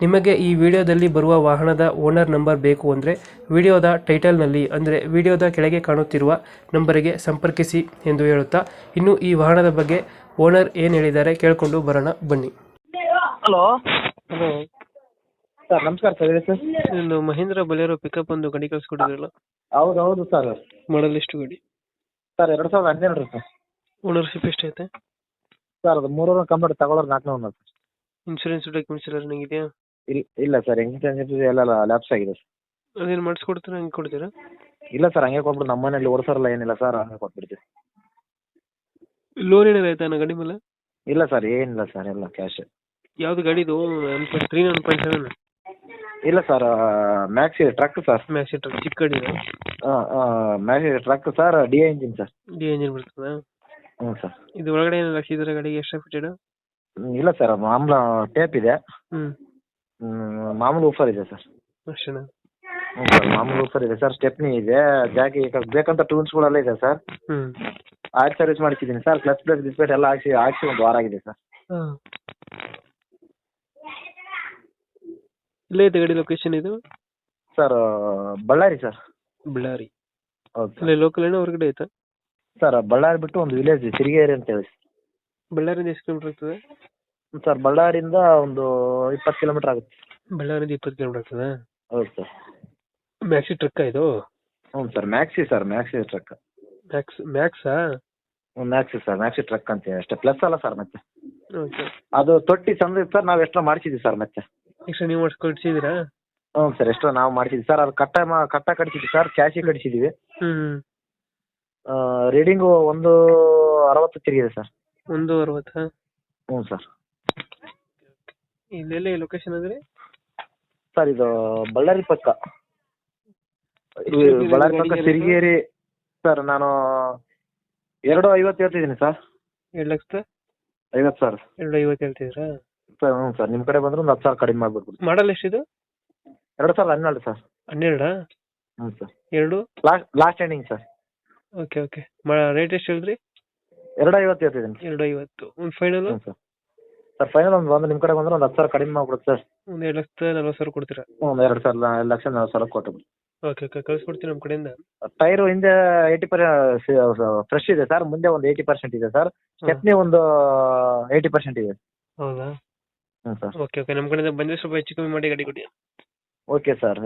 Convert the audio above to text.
ನಿಮಗೆ ಈ ವಿಡಿಯೋದಲ್ಲಿ ಬರುವ ವಾಹನದ ಓನರ್ ನಂಬರ್ ಬೇಕು ಅಂದರೆ ವಿಡಿಯೋದ ಟೈಟಲ್ನಲ್ಲಿ ಅಂದರೆ ವಿಡಿಯೋದ ಕೆಳಗೆ ಕಾಣುತ್ತಿರುವ ನಂಬರಿಗೆ ಸಂಪರ್ಕಿಸಿ ಎಂದು ಹೇಳುತ್ತಾ ಇನ್ನು ಈ ವಾಹನದ ಬಗ್ಗೆ ಓನರ್ ಏನು ಹೇಳಿದ್ದಾರೆ ಕೇಳಿಕೊಂಡು ಬರೋಣ ಬನ್ನಿ. ಹಲೋ. ಹಲೋ. ಸರ್ ನಮಸ್ಕಾರ ಸರ್ ಹೇಳಿ ಸರ್. ಒಂದು ಮಹೇಂದ್ರ ಬಲೇರೋ ಪಿಕಪ್ ಒಂದು ಗಾಡಿ ಕಳಿಸ್ಕೊಟ್ಟಿದ್ರಲ್ಲ? ಹೌದು ಹೌದು ಸರ್. ಮಾಡಲ್ ಎಷ್ಟು ಗಾಡಿ? ಸರ್ ಎರಡು ಸಾವಿರದ ಹನ್ನೆರಡು ಸರ್. ಓನರ್ಶಿಪ್ ಎಷ್ಟೈತೆ? ಸರ್ ಅದು ಮೂರೂರ ಕಂಪ್ಲೀಟ್ ತಗೊಳ್ಳೋರು ನಾಲ್ಕು ಸರ್ ಇನ್ಶೂರೆನ್ಸ್ ಡಾಕ್ಯುಮೆಂಟ್ಸ್ ಎಲ್ಲ ರನ್ನಿಂಗ್ ಇದೆಯಾ? ಇಲ್ಲ ಇಲ್ಲ ಸರ್ ಹೆಂಗೆ ಎಲ್ಲ ಲ್ಯಾಪ್ಸ್ ಆಗಿದೆ ಸರ್ ಅದೇನು ಮಾಡಿಸ್ಕೊಡ್ತೀರಾ ಹಂಗೆ ಕೊಡ್ತೀರಾ? ಇಲ್ಲ ಸರ್ ಹಂಗೆ ಕೊಟ್ಬಿಟ್ಟು ನಮ್ಮ ಮನೇಲಿ ಓಡಿಸೋರಲ್ಲ ಏನಿಲ್ಲ ಸರ್ ಹಂಗೆ ಕೊಟ್ಬಿಡ್ತೀವಿ. ಲೋನ್ ಏನಾರು ಆಯ್ತಾ ಗಾಡಿ ಮೇಲೆ? ಇಲ್ಲ ಸರ್ ಏನಿಲ್ಲ ಸರ್ ಎಲ್ಲ ಕ್ಯಾಶ್ ಯಾವ್ದು ಗಾಡಿದು one point three one point seven ಇಲ್ಲ sir maxi truck sir maxi truck ಚಿಕ್ಕ ಗಾಡಿ maxi truck sir D engine engine sir D engine ಬರ್ತದಾ? ಹ್ಞೂ ಸರ್ ಇದು ಒಳಗಡೆ ಏನಾರು ಹಾಕ್ಸಿದ್ರೆ ಗಾಡಿಗೆ ಎಕ್ಸ್ಟ್ರಾ ಫಿಟೆಡ್ ಇಲ್ಲ ಸರ್ ಮಾಮೂಲ ಟೇಪ್ ಇದೆ. ಹ್ಞೂ ಹ್ಮ್, ಮಾಮೂಲು ಊಫರ್ ಇದೆ ಸರ್ ಅಷ್ಟೇನಾ? ಹ್ಞೂ ಸರ್ ಮಾಮೂಲು ಊಫರ್ ಇದೆ ಸರ್ ಸ್ಟೆಪ್ನಿ ಇದೆ. ಜಾಕಿ ಬೇಕಂತ ಟೂಲ್ಸ್ಗಳೆಲ್ಲ ಇದೆ ಸರ್ ಹ್ಞೂ oil service ಮಾಡಿಸಿದ್ದೀನಿ sir clutch plus disc plate ಎಲ್ಲ ಹಾಕ್ಸಿ ಹಾಕ್ಸಿ ಒಂದು ವಾರ ಆಗಿದೆ ಸರ್ ಹಾಂ. ಇಲ್ಲೇ ಐತೆ ಗಾಡಿ ಲೊಕೇಶನ್ ಇದು? Sir Bellary sir Bellary. ಹೌದು ಸರ್ ಅಲ್ಲೇ ಲೋಕಲ್ ಏನೋ ಹೊರಗಡೆ ಐತಾ? ಸರ್ ಬಳ್ಳಾರಿ ಬಿಟ್ಟು ಒಂದು ವಿಲೇಜ್ ಸಿರಿಗೇರಿ ಅಂತ ಹೇಳಿ. ಬಳ್ಳಾರಿಂದ ಎಷ್ಟು ಕಿಲೋಮೀಟರ್ ಆಗ್ತದೆ? ಸರ್ ಬಳ್ಳಾರಿಯಿಂದ ಒಂದು ಇಪ್ಪತ್ತು ಕಿಲೋಮೀಟರ್ ಆಗುತ್ತೆ. ಬಳ್ಳಾರಿಂದ ಇಪ್ಪತ್ತು ಕಿಲೋಮೀಟರ್ ಆಗ್ತದೆ? ಹೌದು ಸರ್. ಮ್ಯಾಕ್ಸಿ ಟ್ರಕ್ ಇದು? ಹ್ಞೂ sir maxi sir maxi truck max ಮ್ಯಾಕ್ಸಾ maxi sir maxi truck ಅಂತ ಅಷ್ಟೇ ಪ್ಲಸ್ ಅಲ್ಲ ಸರ್ ಮತ್ತೆ. ಓಕೆ ಅದು ತೊಟ್ಟಿ ತಂದಿದ್ದು ಸರ್ ನಾವು ಎಕ್ಸ್ಟ್ರಾ ಮಾಡಿಸಿದ್ವಿ ಸರ್ ಮತ್ತೆ. ಎಕ್ಸ್ಟ್ರಾ ನೀವು ಮಾಡಿಸ್ಕೊಡ್ಸಿದ್ದೀರಾ ಹ್ಞೂ ಸರ್ ಎಷ್ಟೋ ನಾವು ಮಾಡಿಸಿದ್ವಿ ಸರ್ ಅದು ಕಟ್ಟ ಮಾ ಕಟ್ಟ ಕಟ್ಸಿದ್ವಿ ಸರ್ ಕ್ಯಾಶಿ ಕಟ್ಸಿದ್ದೀವಿ. ಹ್ಞೂ ರೀಡಿಂಗು ಒಂದು ಅರವತ್ತು ತಿರುಗಿದೆ ಸರ್. ಒಂದು ಅರವತ್ತಾ ಹ್ಞೂ ಸರ್. ಇಲ್ಲೆಲ್ಲ ಲೊಕೇಶನ್ ಅಂದ್ರೆ? ಸರ್ ಇದು ಬಳ್ಳಾರಿ ಪಕ್ಕ. ಈ ಬಳ್ಳಾರಿ ಪಕ್ಕ? ಸಿರಿಗೇರಿ ಸರ್ ನಾನು ಎರಡು ಐವತ್ತು ಹೇಳ್ತಿದ್ದೀನಿ ಸರ್. ಎರಡು ಲಕ್ಷದ? ಐವತ್ತು ಸರ್ ಎರಡು ಐವತ್ತು ಹೇಳ್ತಿದ್ರಾ ಸರ್ ಹ್ಞೂ ಸರ್ ನಿಮ್ಮ ಕಡೆ ಬಂದ್ರೆ ಒಂದು ಹತ್ತು ಸಾವಿರ ಕಡಿಮೆ ಮಾಡ್ಬಿಡ್ಬೋದು ಮಾಡಲ್ ಎಷ್ಟಿದು? ಎರಡು ಸಾವಿರದ ಹನ್ನೆರಡು ಸರ್. ಹನ್ನೆರಡಾ? ಹ್ಞೂ ಸರ್. ಎರಡು? Last last ending sir. Okay okay. Rate ಎಷ್ಟು ಹೇಳಿದ್ರಿ? ಎರಡು ಐವತ್ತು ಹೇಳ್ತಿದ್ದೀನಿ. ಎರಡು ಐವತ್ತು ಒಂದು ಫೈನಲ್ ಹ್ಞೂ ಸರ್ ಸರ್ ಫೈನಲ್ ಒಂದು ಬಂದು ನಿಮ್ಮ ಕಡೆ ಬಂದ್ರೆ ಒಂದು ಹತ್ತು ಸಾವಿರ ಕಡಿಮೆ ಮಾಡ್ಬಿಡುತ್ತೆ ಸರ್ ಒಂದು ಎರಡು ಲಕ್ಷದ ನಲ್ವತ್ತು ಸಾವಿರ ಕೊಡ್ತೀರಾ? ಒಂದು ಎರಡು ಸಾವಿರ ಎರಡು ಲಕ್ಷ ನಲ್ವತ್ತು ಸಾವಿರ ಕೊಟ್ಟು ಓಕೆ ಓಕೆ ಕಳ್ಸ್ಕೊಡ್ತೀನಿ ನಮ್ಮ ಕಡೆಯಿಂದ. ಟೈರು ಹಿಂದೆ ಏಯ್ಟಿ ಪರ್ ಫ್ರೆಶ್ ಇದೆ ಸರ್ ಮುಂದೆ ಒಂದು ಏಯ್ಟಿ ಪರ್ಸೆಂಟ್ ಇದೆ ಸರ್ ಸ್ಟೆಪ್ನಿ ಒಂದು ಏಯ್ಟಿ ಪರ್ಸೆಂಟ್ ಇದೆ. ಹೌದಾ? ಹ್ಞೂ ಸರ್ ಓಕೆ ಓಕೆ ನಮ್ಮ ಕಡೆಯಿಂದ ಬಂದರೆ ಸ್ವಲ್ಪ ಹೆಚ್ಚು ಕಮ್ಮಿ ಮಾಡಿ ಗಾಡಿ ಕೊಡಿ. Okay sir